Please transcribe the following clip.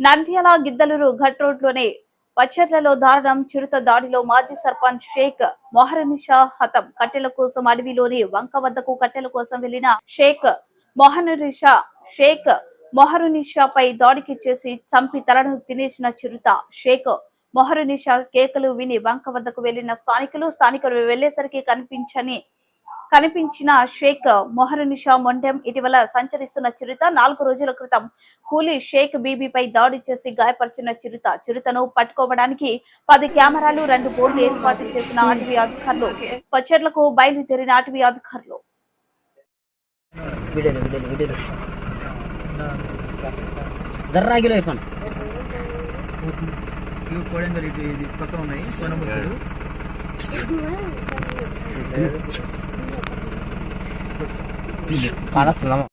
నంద్యాల గిద్దలూరు ఘట్ రోడ్లోని పచ్చర్లలో దారుణం చిరుత దాడిలో మాజీ సర్పంచ్ షేక్ మొహరనిషా హతం. కట్టెల కోసం అడవిలోని వంక వద్దకు కట్టెల కోసం వెళ్ళిన షేక్ మొహనరిషా షేక్ మొహరునిషాపై దాడికి చేసి చంపి తలను తినేసిన చిరుత. షేక్ మొహరునిషా కేకలు విని వంక వద్దకు వెళ్ళిన స్థానికులు స్థానికులు వెళ్ళేసరికి కనిపించని కనిపించిన షేక్ మొహరునిషా మొండెం ఇటీవల సంచరిస్తున్న చిరుత. నాలుగు రోజుల క్రితం కూలీ షేక్ బీబీపై దాడి చేసి గాయపరిచిన చిరుత. చిరుతను పట్టుకోవడానికి పది కెమెరాలు రెండు బోర్డులు ఏర్పాటు చేసిన అటవీ అధికారులు. పచ్చర్లకు బయలుదేరిన అటవీ అధికారులు. జర్రాగిలో అయిపోయి ఇవి కోడంగల్ ఇటు ఇది పక్క ఉన్నాయి 弟弟，死了吗？